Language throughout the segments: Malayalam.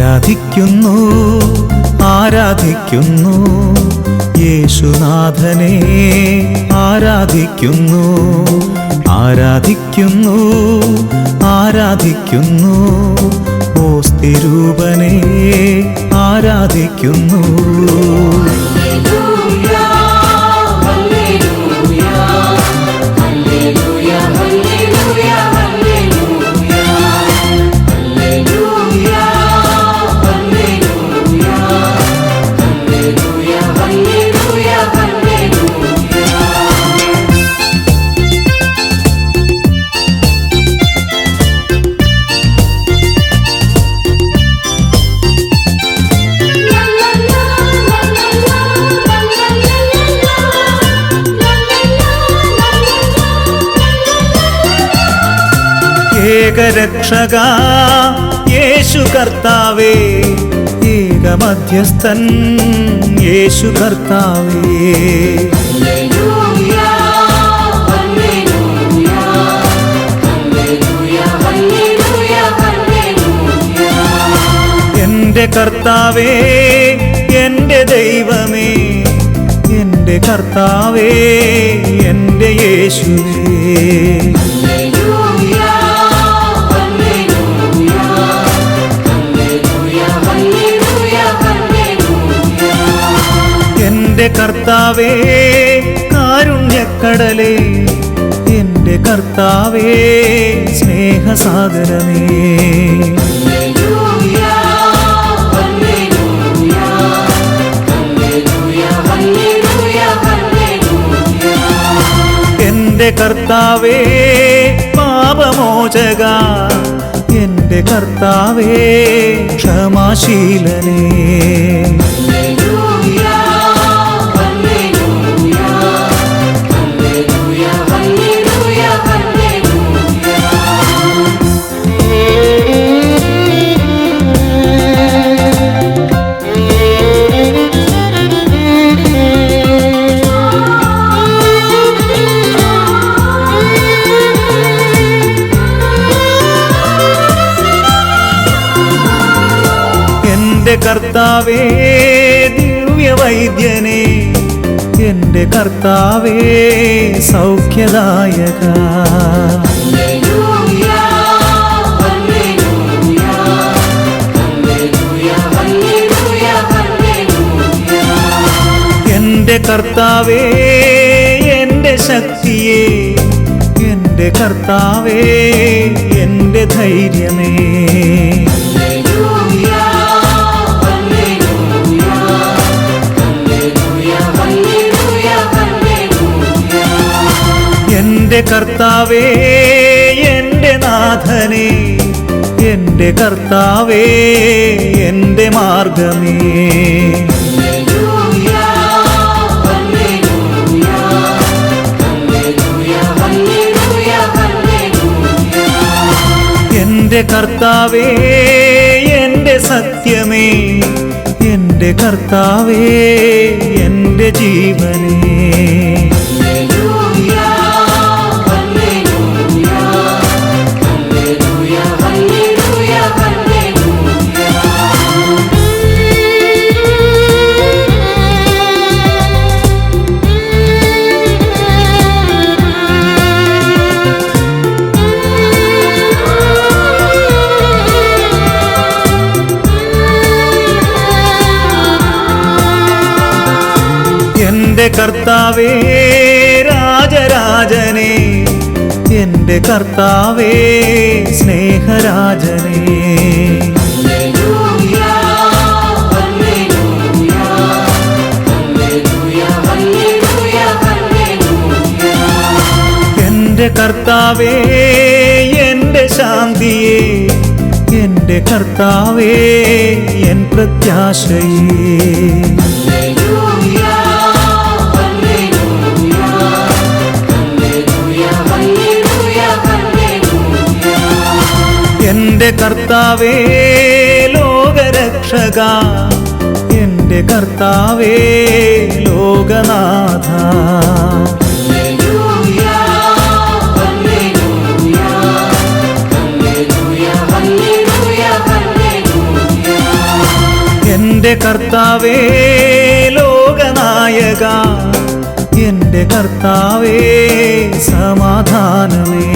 ആരാധിക്കുന്നു ആരാധിക്കുന്നു യേശുനാഥനെ ആരാധിക്കുന്നു ആരാധിക്കുന്നു ആരാധിക്കുന്നു ഓസ്തിരൂപനെ ആരാധിക്കുന്നു. ഏകരക്ഷക യേശു കർത്താവേ ഏകമധ്യസ്ഥൻ യേശു കർത്താവേ എന്റെ കർത്താവേ എന്റെ ദൈവമേ എന്റെ കർത്താവേ എന്റെ യേശുവേ. എന്റെ കർത്താവേ കാരുണ്യക്കടലേ എന്റെ കർത്താവേ സ്നേഹസാഗരമേ. എന്റെ കർത്താവേ പാപമോചക എന്റെ കർത്താവേ ക്ഷമാശീലനേ. ദിവ്യവൈദ്യനെ എന്റെ കർത്താവേ സൗഖ്യദായക. എന്റെ കർത്താവേ എന്റെ ശക്തിയെ എന്റെ കർത്താവേ എന്റെ ധൈര്യമേ. കർത്താവേ എന്റെ നാഥനേ എന്റെ കർത്താവേ എന്റെ മാർഗമേ. എന്റെ കർത്താവേ എന്റെ സത്യമേ എന്റെ കർത്താവേ എന്റെ ജീവനേ. കർത്താവേ സ്നേഹരാജനെ. എന്റെ കർത്താവേ എന്റെ ശാന്തിയെ എന്റെ കർത്താവേ എൻ പ്രത്യാശയേ. കർത്താവേ ലോകരക്ഷക. എന്റെ കർത്താവേ ലോകനാഥ. എന്റെ കർത്താവേ ലോകനായക. എന്റെ കർത്താവേ സമാധാനമേ.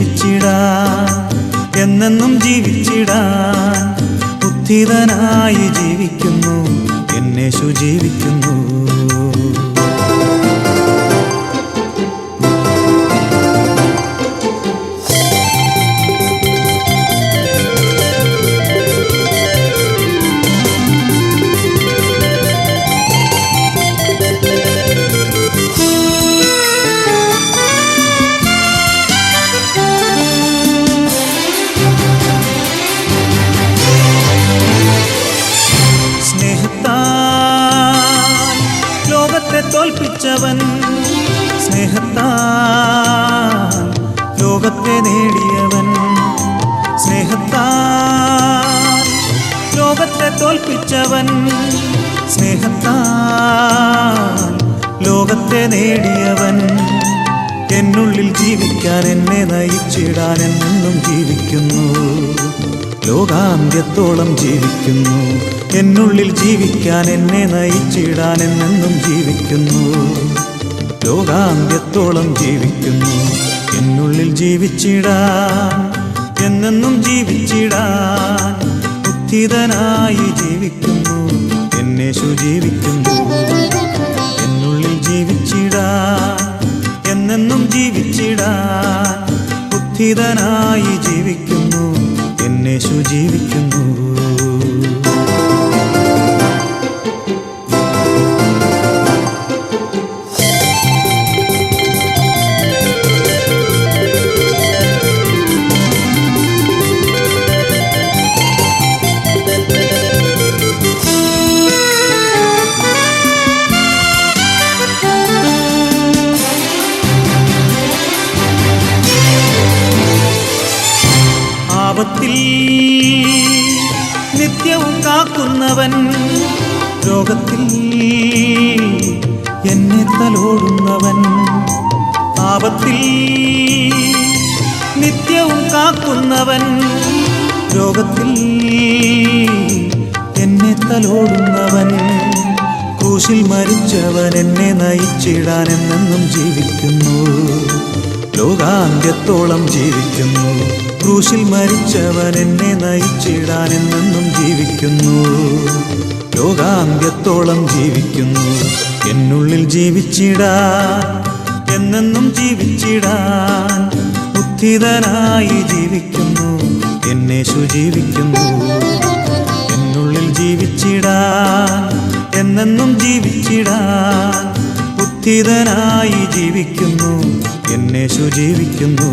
ജീവിച്ചിടാൻ എന്നെന്നും ജീവിച്ചിടാൻ ബുദ്ധിതനായി ജീവിക്കുന്നു എന്നെ സുജീവിക്കുന്നു നേടിയവൻ സ്നേഹത്താൽ. ലോകത്തെ തോൽപ്പിച്ചവൻ സ്നേഹത്താൽ. ലോകത്തെ നേടിയവൻ എന്നുള്ളിൽ ജീവിക്കാൻ എന്നെ നയിച്ചിടാൻ എന്നും ജീവിക്കുന്നു. ലോകാന്ത്യത്തോളം ജീവിക്കുന്നു. എന്നുള്ളിൽ ജീവിക്കാൻ എന്നെ നയിച്ചിടാൻ എന്നെന്നും ജീവിക്കുന്നു. ലോകാന്ത്യത്തോളം ജീവിക്കുന്നു. എന്നുള്ളിൽ ജീവിച്ചിടാൻ എന്നെന്നും ജീവിച്ചിടാൻ ഉത്തിതനായി ജീവിക്കുന്നു എന്നെ സുജീവിക്കുന്നു എന്നുള്ളിൽ ജീവിച്ചിടാൻ എന്നെന്നും ജീവിച്ചിടാൻ ബുദ്ധിതനായി ജീവിക്കുന്നു എന്നെ സുജീവിക്കുന്നു നിത്യവും കാക്കുന്നവൻ രോഗത്തിൽ എന്നെ തലോടുന്നവൻ ക്രൂശിൽ മരിച്ചവൻ എന്നെ നയിച്ചിടാൻ എന്നെന്നും ജീവിക്കുന്നു. ലോകാന്ത്യത്തോളം ജീവിക്കുന്നു. ക്രൂശിൽ മരിച്ചവൻ എന്നെ നയിച്ചിടാൻ എന്നെന്നും ജീവിക്കുന്നു. ലോകാന്ത്യത്തോളം ജീവിക്കുന്നു. എന്നുള്ളിൽ ജീവിച്ചിടാൻ എന്നെന്നും ജീവിച്ചിടാൻ ഉത്ഥിതനായി ജീവിക്കുന്നു എന്നെ സുജീവിക്കുന്നു എന്നുള്ളിൽ ജീവിച്ചിടാൻ എന്നെന്നും ജീവിച്ചിടാൻ ബുദ്ധിതനായി ജീവിക്കുന്നു എന്നെ സുജീവിക്കുന്നു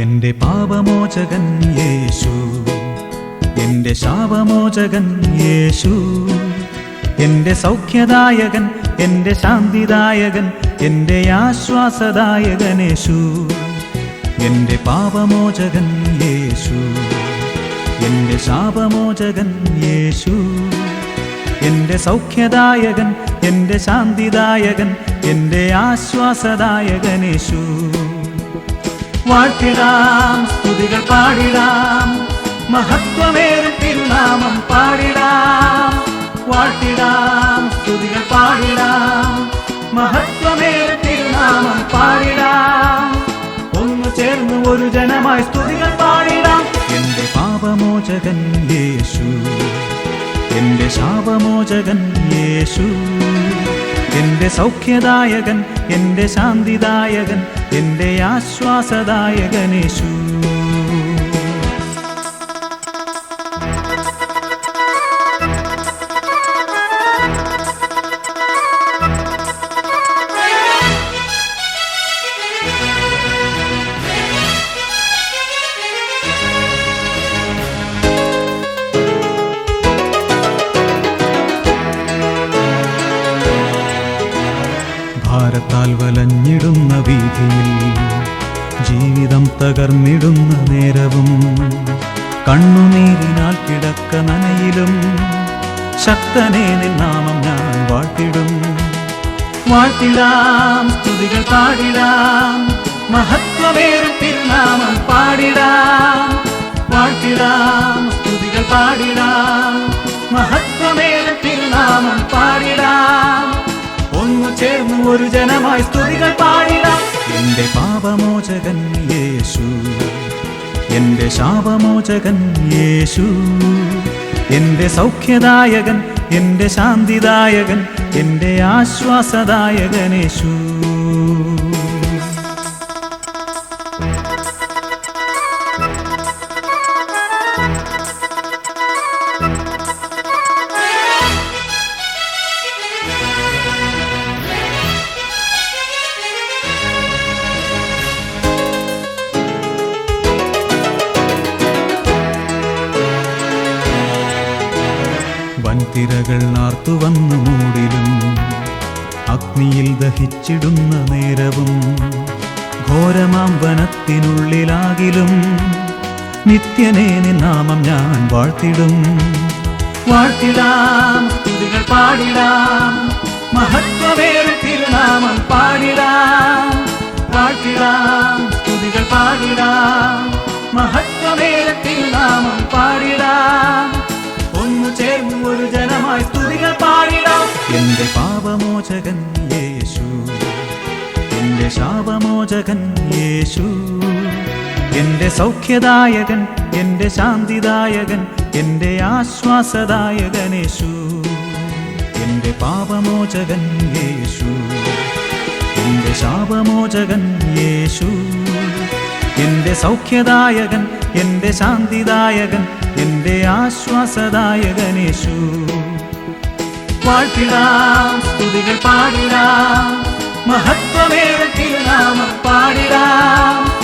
എന്റെ പാപമോചകൻ യേശു. എന്റെ ശാപമോചകൻ യേശു. എന്റെ സൗഖ്യദായകൻ എന്റെ ശാന്തിദായകൻ എന്റെ ആശ്വാസദായകൻ യേശു. എന്റെ പാപമോചകൻ യേശു. എന്റെ ശാപമോചകൻ യേശു. എന്റെ സൗഖ്യദായകൻ എന്റെ ശാന്തിദായകൻ എന്റെ ആശ്വാസദായകൻ യേശു. വാഴ്ത്തിടാം സ്തുതികൾ പാടിടാം മഹത്വമേറും തിരുനാമം പാടിടാം. വാഴ്ത്തിടാം സ്തുതികൾ പാടിടാം മഹത്വമേറും തിരുനാമം പാടിടാം. ഒന്നു ചേർന്ന് ഒരു ജനമായി സ്തുതികൾ പാടിടാം. എന്റെ പാപമോചകൻ യേശു എന്റെ ശാപമോചകൻ യേശു. എന്റെ സൗഖ്യദായകൻ എന്റെ ശാന്തിദായകൻ എന്റെ ആശ്വാസദായകൻ ജീവിതം തകർന്നിടുന്ന നേരവും കണ്ണുനീരിനാൽ കിടക്ക നനയിലും ശക്തനേ നാമം ഞാൻ വാഴ്ത്തിടും. വാഴ്ത്തിടാം സ്തുതികൾ പാടിടാം മഹത്വമേറും തിരുനാമം പാടിടാം. വാഴ്ത്തിടാം സ്തുതികൾ പാടിടാം മഹത്വമേറും തിരുനാമം പാടിടാം. ഒന്നു ചേർന്ന് ഒരു ജനമായി സ്തുതികൾ പാടിടാം. എന്റെ പാപമോചകൻ യേശു. എന്റെ ശാപമോചകൻ യേശു. എന്റെ സൗഖ്യദായകൻ എന്റെ ശാന്തിദായകൻ എന്റെ ആശ്വാസദായകൻ നിത്യനേ നാമം ഞാൻ വാഴ്ത്തിടും. വാഴ്ത്തിടാം സ്തുതികൾ പാടിടാം മഹത്വമേറി തിരുനാമം പാടിടാം. വാഴ്ത്തിടാം സ്തുതികൾ പാടിടാം മഹത്വമേറെ തിരുനാമം പാടിടാം. ഒന്നു ചേർന്ന് ഒരു ജനമായി സ്തുതികൾ പാടിടാം. എന്റെ പാപമോചകൻ യേശു എന്റെ ശാപമോചകൻ യേശു എന്റെ സൗഖ്യദായകൻ എന്റെ ശാന്തിദായകൻ എന്റെ ആശ്വാസദായകൻ യേശു എന്റെ പാപമോചകൻ യേശു. എന്റെ ശാപമോചകൻ യേശു. എന്റെ സൗഖ്യദായകൻ എന്റെ ശാന്തിദായകൻ എന്റെ ആശ്വാസദായകൻ യേശു വാഴ്ത്തിടാം സ്തുതികൾ പാടിടാം മഹത്വമേറെ തിരുനാമം പാടിടാം.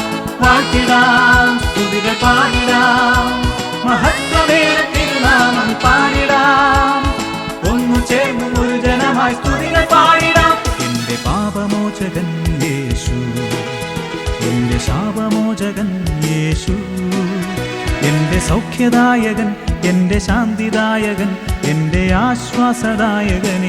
സൗഖ്യദായകൻ എന്റെ ശാന്തിദായകൻ എന്റെ ആശ്വാസദായകൻ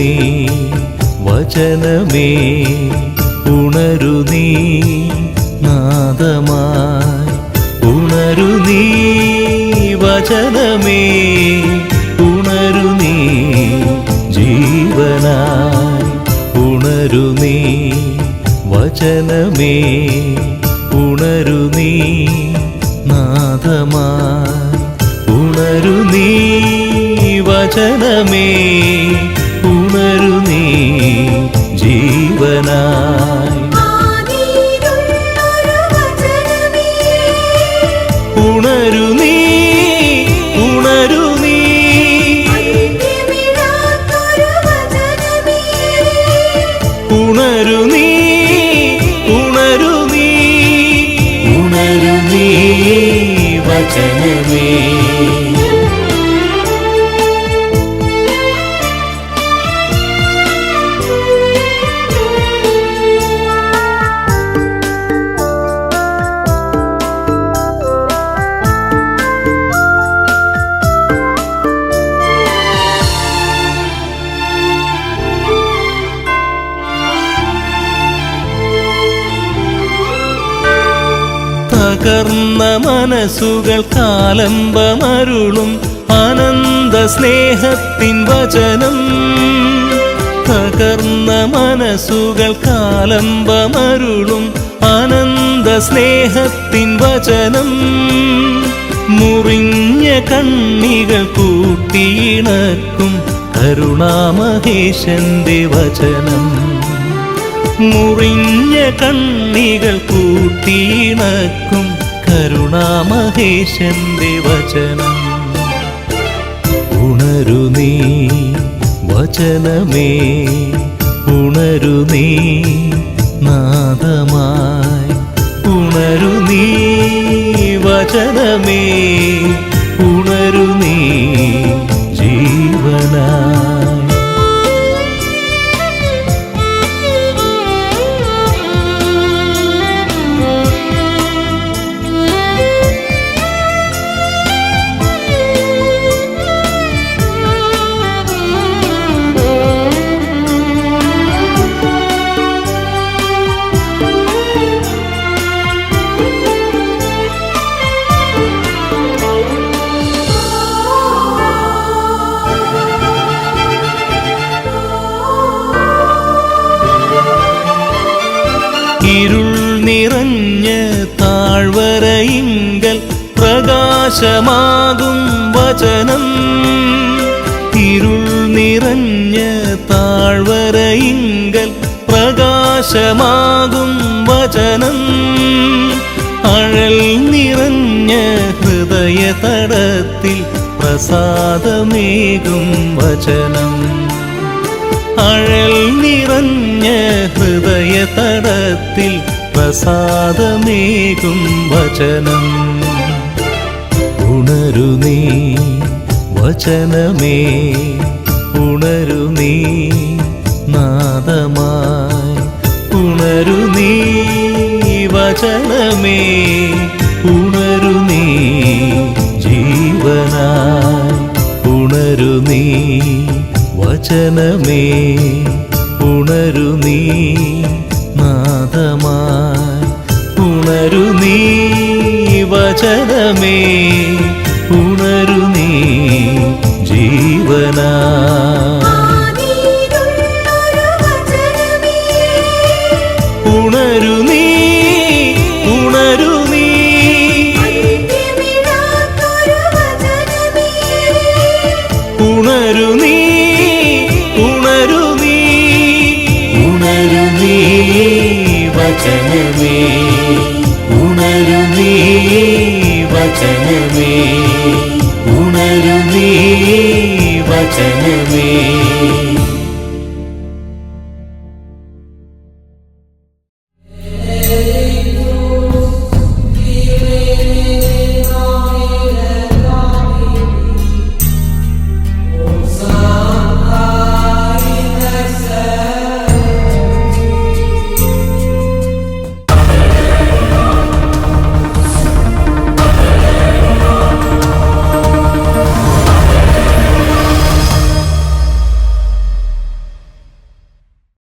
നീ വചനമേ ഉണരു നീ നാദമായി ഉണരു നീ വചനമേ ഉണരു നീ ജീവനായി ഉണരു നീ വചനമേ ഉണരു നീ നാദമായി ഉണരു നീ വചനമേ ഉണരു നീ തകർന്ന മനസ്സുകൾ കാലംബമരുളും ആനന്ദ സ്നേഹത്തിൻ വചനം. തകർന്ന മനസ്സുകൾ കാലംബമരുളും ആനന്ദ സ്നേഹത്തിൻ വചനം. മുറിഞ്ഞ കണ്ണികൾ കൂട്ടിയിണക്കും കരുണാമഹേശന്റെ വചനം. മുറിഞ്ഞ കണ്ണികൾ കൂട്ടിയിണക്കും കരുണാമഹേശന്റെ വചനം. ഉണരു നീ വചനമേ ഉണരു നീ നാദമായി. ഉണരു നീ വചനമേ ഇരുൾ നിറഞ്ഞ താഴ്വരയിങ്കൽ പ്രകാശമാകും വചനം. ഇരുൾ നിറഞ്ഞ താഴ്വരയിങ്കൽ പ്രകാശമാകും വചനം. അഴൽ നിറഞ്ഞ ഹൃദയ തടത്തിൽ പ്രസാദമേകും വചനം. അഴൽ നിറഞ്ഞ ഹൃദയ തടത്തിൽ പ്രസാദമേകും വചനം. ഉണരു നീ വചനമേ ഉണരു നീ നാദമായി. ഉണരു നീ വചനമേ ഉണരു നീ ജീവനായി. ഉണരു നീ വചനമേ ഉണരു നീ നാദമായി ഉണരു നീ വചനമേ ഉണരു നീ ജീവനാ. വചനമേ ഉണരുമേ വചനമേ ഉണരു നീ വചനമേ.